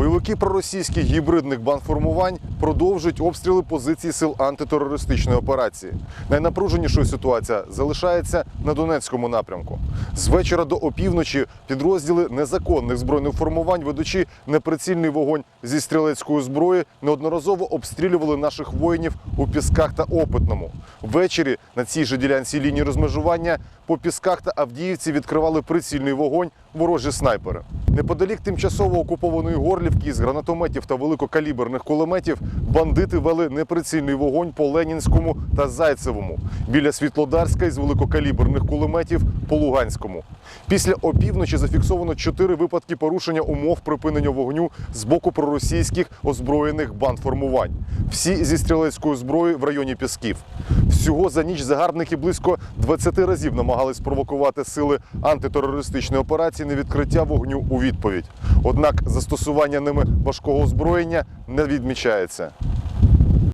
Бойовики проросійських гібридних бандформувань продовжують обстріли позицій сил антитерористичної операції. Найнапруженішою ситуація залишається на Донецькому напрямку. З вечора до опівночі підрозділи незаконних збройних формувань, ведучи неприцільний вогонь зі стрілецької зброї, неодноразово обстрілювали наших воїнів у пісках та опитному. Ввечері на цій же ділянці лінії розмежування по пісках та Авдіївці відкривали прицільний вогонь ворожі снайпери. Неподалік тимчасово окупованої Горлівки з гранатометів та великокаліберних кулеметів бандити вели неприцільний вогонь по Ленінському та Зайцевому, біля Світлодарська із великокаліберних кулеметів по Луганському. Після опівночі зафіксовано чотири випадки порушення умов припинення вогню з боку проросійських озброєних бандформувань. Всі зі стрілецькою зброєю в районі Пісків. Всього за ніч загарбники близько 20 разів намагались спровокувати сили антитерористичної операції на відкриття вогню у відповідь. Однак застосування ними важкого озброєння не відмічається.